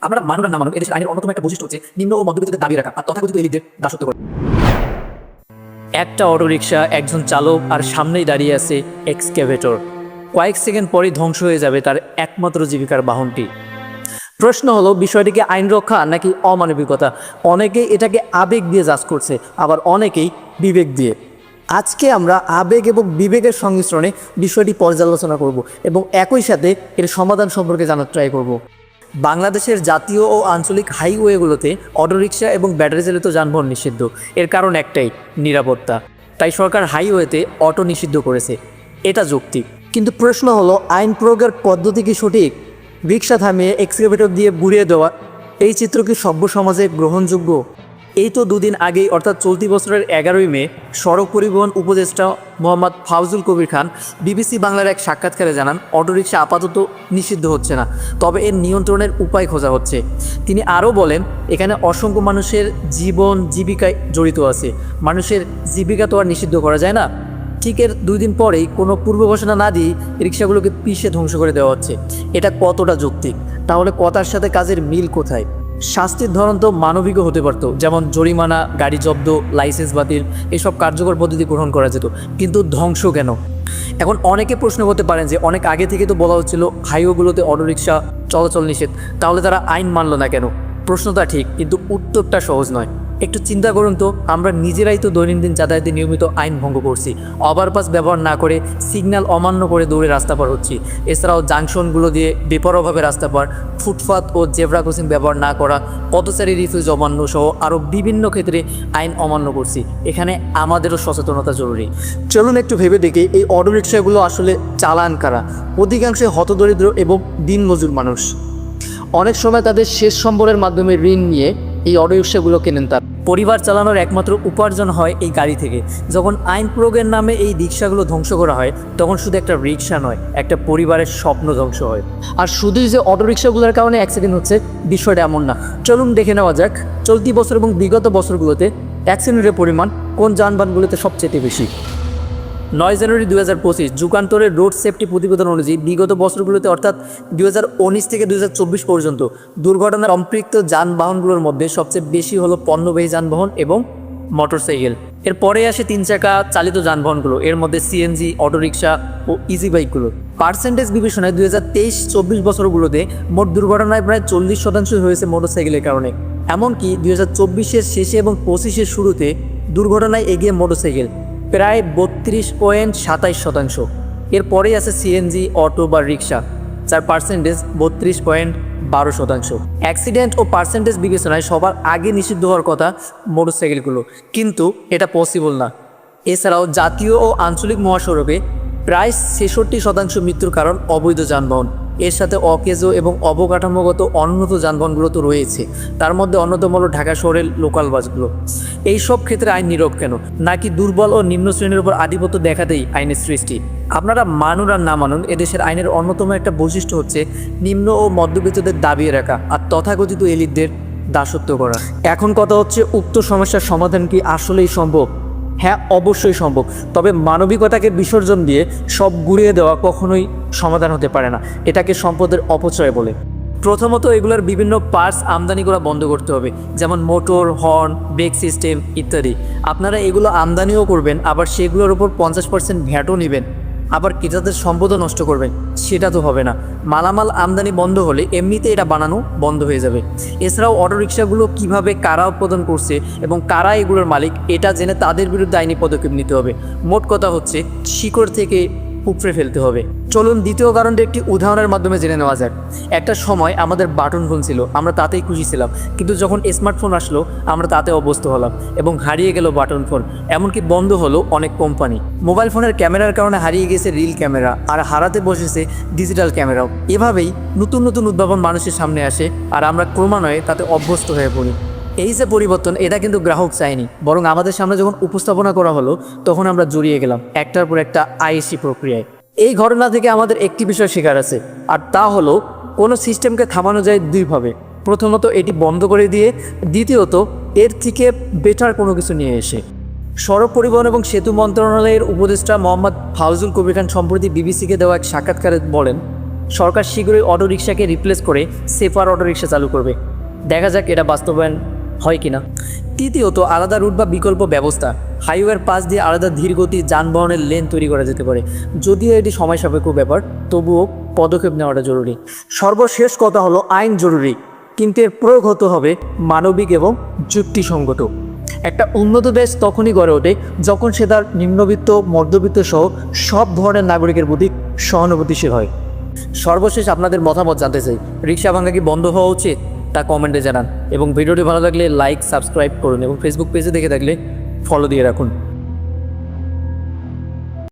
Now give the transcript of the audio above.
আমরা মানুষ না মানুষ এদেশের আইনের অন্যতম একটা বৈশিষ্ট্য হচ্ছে নিম্ন ও মধ্যবিত্তের দাবি রাখা আর তথাকথিত এলিটদের দাসত্ব করা। একটা অটোরিকশা, একজন চালক আর সামনেই দাঁড়িয়ে আছে এক্সকেভেটর। কয়েক সেকেন্ড পরেই ধ্বংস হয়ে যাবে তার একমাত্র জীবিকার বাহনটি। প্রশ্ন হলো, বিষয়টিকে আইন রক্ষা নাকি অমানবিকতা? অনেকেই এটাকে আবেগ দিয়ে জাজ করছে, আবার অনেকেই বিবেক দিয়ে। আজকে আমরা আবেগ এবং বিবেকের সংমিশ্রণে বিষয়টি পর্যালোচনা করব এবং একই সাথে এর সমাধান সম্পর্কে জানার ট্রাই করব। বাংলাদেশের জাতীয় ও আঞ্চলিক হাইওয়েগুলোতে অটোরিকশা এবং ব্যাটারি চালিত যানবাহন নিষিদ্ধ। এর কারণ একটাই, নিরাপত্তা। তাই সরকার হাইওয়েতে অটো নিষিদ্ধ করেছে। এটা যৌক্তিক কিন্তু প্রশ্ন হলো, আইন প্রয়োগের পদ্ধতি কি সঠিক? রিক্সা থামিয়ে এক্সকেভেটর দিয়ে বুড়িয়ে দেওয়া, এই চিত্র কি সভ্য সমাজে গ্রহণযোগ্য? এই তো দুদিন আগেই, অর্থাৎ চলতি বছরের এগারোই মে, সড়ক পরিবহন উপদেষ্টা মোহাম্মদ ফাউজুল কবির খান বিবিসি বাংলার এক সাক্ষাৎকারে জানান, অটোরিকশা আপাতত নিষিদ্ধ হচ্ছে না, তবে এর নিয়ন্ত্রণের উপায় খোঁজা হচ্ছে। তিনি আরও বলেন, এখানে অসংখ্য মানুষের জীবন, জীবিকায় জড়িত আছে। মানুষের জীবিকা তো আর নিষিদ্ধ করা যায় না। ঠিক এর দুই দিন পরেই কোনো পূর্ব ঘোষণা না দিয়ে রিক্সাগুলোকে পিষে ধ্বংস করে দেওয়া হচ্ছে। এটা কতটা যৌক্তিক? তাহলে কথার সাথে কাজের মিল কোথায়? শাস্তির ধরন তো মানবিকও হতে পারতো, যেমন জরিমানা, গাড়ি জব্দ, লাইসেন্স বাতিল, এসব কার্যকর পদ্ধতি গ্রহণ করা যেত, কিন্তু ধ্বংস কেন? এখন অনেকে প্রশ্ন করতে পারেন যে অনেক আগে থেকে তো বলা হচ্ছিল হাইওয়েগুলোতে অটোরিক্সা চলাচল নিষেধ, তাহলে তারা আইন মানল না কেন? প্রশ্নটা ঠিক, কিন্তু উত্তরটা সহজ নয়। একটু চিন্তা করুন তো, আমরা নিজেরাই তো দৈনন্দিন যাতায়াতে নিয়মিত আইন ভঙ্গ করছি। ওভারপাস ব্যবহার না করে সিগন্যাল অমান্য করে দৌড়ে রাস্তা পার হচ্ছি। এছাড়াও জাংশনগুলো দিয়ে বেপরোয়াভাবে রাস্তা পার, ফুটপাত ও জেব্রা ক্রসিং ব্যবহার না করা, পথচারী রিফিউজ অমান্য সহ আরও বিভিন্ন ক্ষেত্রে আইন অমান্য করছি। এখানে আমাদেরও সচেতনতা জরুরি। চলুন একটু ভেবে দেখি, এই অটো রিক্সাগুলো আসলে চালান কারা? অধিকাংশই হতদরিদ্র এবং দিনমজুর মানুষ। অনেক সময় তাদের শেষ সম্বলের মাধ্যমে ঋণ নিয়ে এই অটো রিক্সাগুলো কেনেন তার? পরিবার চালানোর একমাত্র উপার্জন হয় এই গাড়ি থেকে। যখন আইন প্রয়োগের নামে এই রিক্সাগুলো ধ্বংস করা হয়, তখন শুধু একটা রিক্সা নয়, একটা পরিবারের স্বপ্ন ধ্বংস হয়। আর শুধুই যে অটো রিক্সাগুলোর কারণে অ্যাক্সিডেন্ট হচ্ছে, বিষয়টা এমন না। চলুন দেখে নেওয়া যাক, চলতি বছর এবং বিগত বছরগুলোতে অ্যাক্সিডেন্টের পরিমাণ কোন যানবাহনগুলোতে সবচেয়ে বেশি? নয় জানুয়ারি দু হাজার পঁচিশ যুগান্তরের রোড সেফটি প্রতিবেদন অনুযায়ী বিগত বছরগুলোতে অর্থাৎ দু হাজার উনিশ থেকে দু হাজার চব্বিশ পর্যন্ত দুর্ঘটনার সম্পৃক্ত যানবাহনগুলোর মধ্যে সবচেয়ে বেশি হলো পণ্যবাহী যানবাহন এবং মোটরসাইকেল এরপরে আসে তিন চাকা চালিত যানবাহনগুলো, এর মধ্যে সিএনজি অটোরিকশা ও ইজি বাইকগুলো পার্সেন্টেজ বিবেচনায় দুই হাজার তেইশ, চব্বিশ বছরগুলোতে মোট দুর্ঘটনায় প্রায় চল্লিশ শতাংশ হয়েছে মোটরসাইকেলের কারণে। এমনকি দুই হাজার চব্বিশের শেষে এবং পঁচিশের শুরুতে দুর্ঘটনায় এগিয়ে মোটরসাইকেল প্রায় বত্রিশ পয়েন্ট সাতাইশ শতাংশ। এরপরেই আছে সিএনজি অটো বা রিক্সা যার পার্সেন্টেজ বত্রিশ পয়েন্ট বারো শতাংশ। অ্যাক্সিডেন্ট ও পার্সেন্টেজ বিবেচনায় সবার আগে নিষিদ্ধ হওয়ার কথা মোটরসাইকেলগুলো। কিন্তু এটা পসিবল না। এছাড়াও জাতীয় ও আঞ্চলিক মহাসড়কে প্রায় ছেষট্টি শতাংশ মৃত্যুর কারণ অবৈধ যানবাহন। এর সাথে অকেজো এবং অবকাঠামোগত অনুন্নত যানবাহনগুলো তো রয়েছে। তার মধ্যে অন্যতম হলো ঢাকা শহরের লোকাল বাসগুলো। এই সব ক্ষেত্রে আইন নীরব কেন? নাকি দুর্বল ও নিম্ন শ্রেণির উপর আধিপত্য দেখাতেই আইনের সৃষ্টি? আপনারা মানুন আর না মানুন, এদেশের আইনের অন্যতম একটা বৈশিষ্ট্য হচ্ছে নিম্ন ও মধ্যবিত্তদের দাবিয়ে রাখা আর তথাকথিত এলিটদের দাসত্ব করা। এখন কথা হচ্ছে, উক্ত সমস্যার সমাধান কি আসলেই সম্ভব? হ্যাঁ অবশ্যই সম্ভব। তবে মানবিকতাকে বিসর্জন দিয়ে সব গুড়িয়ে দেওয়া কখনোই সমাধান হতে পারে না। এটাকে সম্পদের অপচয় বলে। প্রথমত এগুলোর বিভিন্ন পার্টস আমদানি করা বন্ধ করতে হবে, যেমন মোটর হর্ন ব্রেক সিস্টেম ইত্যাদি। আপনারা এগুলো আমদানিও করবেন, আবার সেগুলোর উপর পঞ্চাশ পার্সেন্ট ভ্যাটও নেবেন। আবার ক্রেতাদের সম্পদও নষ্ট করবে। সেটা তো হবে না। মালামাল আমদানি বন্ধ হলে এমনিতে এটা বানানো বন্ধ হয়ে যাবে। এছাড়াও অটোরিকশাগুলো কীভাবে কারা উৎপাদন করছে এবং কারা এগুলোর মালিক, এটা জেনে তাদের বিরুদ্ধে আইনি পদক্ষেপ নিতে হবে। মোট কথা হচ্ছে, শিকড় থেকে উপড়ে ফেলতে হবে। চলুন দ্বিতীয় কারণটা একটি উদাহরণের মাধ্যমে জেনে নেওয়া যাক। একটা সময় আমাদের বাটন ফোন ছিল, আমরা তাতেই খুশি ছিলাম। কিন্তু যখন স্মার্টফোন আসলো, আমরা তাতে অভ্যস্ত হলাম এবং হারিয়ে গেল বাটন ফোন, এমনকি বন্ধ হলো অনেক কোম্পানি। মোবাইল ফোনের ক্যামেরার কারণে হারিয়ে গেছে রিল ক্যামেরা, আর হারাতে বসেছে ডিজিটাল ক্যামেরাও। এভাবেই নতুন নতুন উদ্ভাবন মানুষের সামনে আসে, আর আমরা ক্রমান্বয়ে তাতে অভ্যস্ত হয়ে পড়ি। এই যে পরিবর্তন, এটা কিন্তু গ্রাহক চায়নি, বরং আমাদের সামনে যখন উপস্থাপনা করা হলো, তখন আমরা জড়িয়ে গেলাম, একটার পর একটা আইএসি প্রক্রিয়ায়। এই ঘটনা থেকে আমাদের একটি বিষয় শেখার আছে, আর তা হলো কোনো সিস্টেমকে থামানো যায় দুইভাবে। প্রথমত এটি বন্ধ করে দিয়ে, দ্বিতীয়ত এর থেকে বেটার কোনো কিছু নিয়ে এসে। সড়ক পরিবহন এবং সেতু মন্ত্রণালয়ের উপদেষ্টা মোহাম্মদ ফাউজুল কবির খান সম্প্রতি বিবিসিকে দেওয়া এক সাক্ষাৎকারে বলেন, সরকার শীঘ্রই অটোরিকশাকে রিপ্লেস করে সেফার অটোরিকশা চালু করবে। দেখা যাক এটা বাস্তবায়ন হয় কিনা? তৃতীয়ত, আলাদা রুট বা বিকল্প ব্যবস্থা। হাইওয়ের পাশ দিয়ে আলাদা ধীরগতি যানবাহনের লেন তৈরি করা যেতে পারে। যদিও এটি সময় সাপেক্ষ ব্যাপার, তবুও পদক্ষেপ নেওয়াটা জরুরি। সর্বশেষ কথা হলো, আইন জরুরি, কিন্তু এর প্রয়োগ হতে হবে মানবিক এবং যুক্তিসঙ্গত। একটা উন্নত দেশ তখনই গড়ে ওঠে যখন সে তার নিম্নবিত্ত, মধ্যবিত্ত সহ সব ধরনের নাগরিকের প্রতি সহানুভূতিশীল হয়। সর্বশেষ আপনাদের মতামত জানতে চাই। রিক্সা ভাঙ্গা কি বন্ধ হওয়া উচিত? তা কমেন্টে জানান। এবং ভিডিওটি ভালো লাগলে লাইক সাবস্ক্রাইব করুন এবং ফেসবুক পেজে দেখে থাকলে ফলো দিয়ে রাখুন।